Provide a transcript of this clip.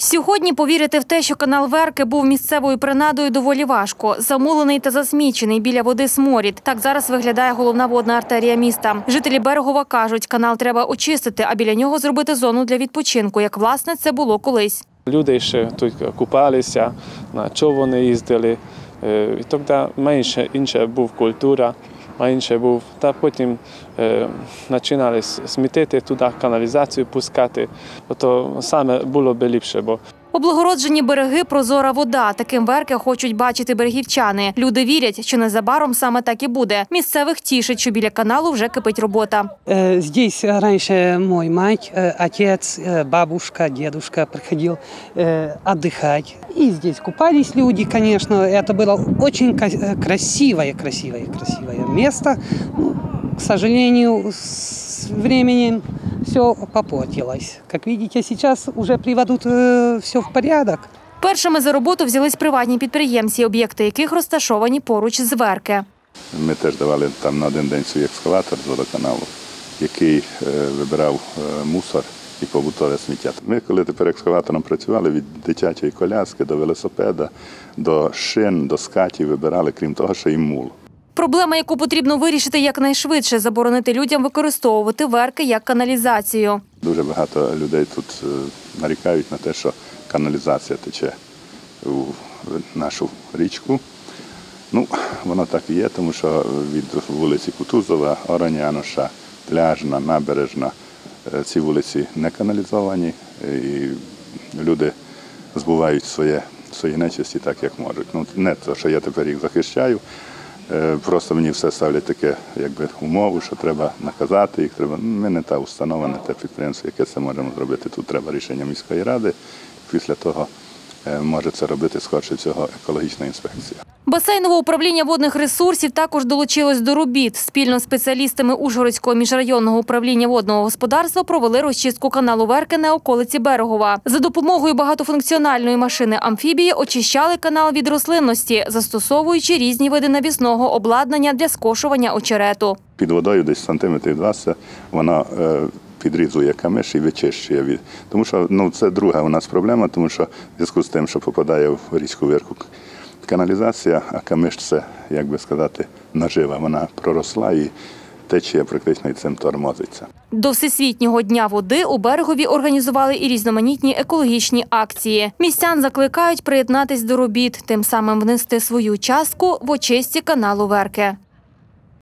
Сьогодні повірити в те, що канал Верки був місцевою принадою, доволі важко. Замулений та засмічений біля води сморід. Так зараз виглядає головна водна артерія міста. Жителі Берегова кажуть, канал треба очистити, а біля нього зробити зону для відпочинку, як власне це було колись. Люди ще тут купалися, на човни їздили. Е, І тоді менше інша був культура, менше був. Та потім е, починали с- смітити туди, каналізацію пускати. То саме було б ліпше, бо Облагороджені береги, прозора вода. Таким верки хочуть бачити берегівчани. Люди вірять, що незабаром саме так і буде. Місцевих тішить, що біля каналу вже кипить робота. Э, Здесь раньше мой мать, э, отец, э, бабушка, дедушка приходил э, отдыхать. И здесь купались люди, конечно. Это было очень ка- э, красивое, красивое, красивое место. Ну, к сожалению, с временем все попортилось. Как видите, сейчас уже приводят все в порядок. Першими за роботу взялись приватні підприємці, об'єкти яких розташовані поруч з верки. Ми теж давали там на один день свій екскаватор з водоканалу, який е, вибирав е, мусор і побутове сміття. Ми, коли тепер екскаватором працювали від дитячої коляски до велосипеда, до шин, до скатів вибирали, крім того, ще й мул. Проблема, яку потрібно вирішити якнайшвидше, заборонити людям використовувати верки як каналізацію. Дуже багато людей тут е, нарікають на те, що каналізація тече у нашу річку. Ну, воно так і є, тому що від вулиці Кутузова, Ороняноша, Пляжна, Набережна е, ці вулиці не каналізовані, і люди збувають свої нечисті так, як можуть. Ну, не те, що я тепер їх захищаю. Е, Просто мені все ставлять таке, якби умову, що треба наказати їх. Треба. Ми не та установа, не те підприємство, яке це можемо зробити. Тут треба рішення міської ради. Після того е, може це робити скорше всього екологічна інспекція. Басейнове управління водних ресурсів також долучилось до робіт. Спільно з спеціалістами Ужгородського міжрайонного управління водного господарства провели розчистку каналу Верки на околиці Берегова. За допомогою багатофункціональної машини амфібії очищали канал від рослинності, застосовуючи різні види навісного обладнання для скошування очерету. Під водою десь сантиметрів 20 вона е, підрізує камиш і вичищує від. Тому що ну, це друга у нас проблема, тому що в зв'язку з тим, що попадає в річку Вирку каналізація, а камиш це, як би сказати, нажива. Вона проросла і течія практично і цим тормозиться. До Всесвітнього дня води у берегові організували і різноманітні екологічні акції. Містян закликають приєднатись до робіт, тим самим внести свою частку в очисті каналу Верки.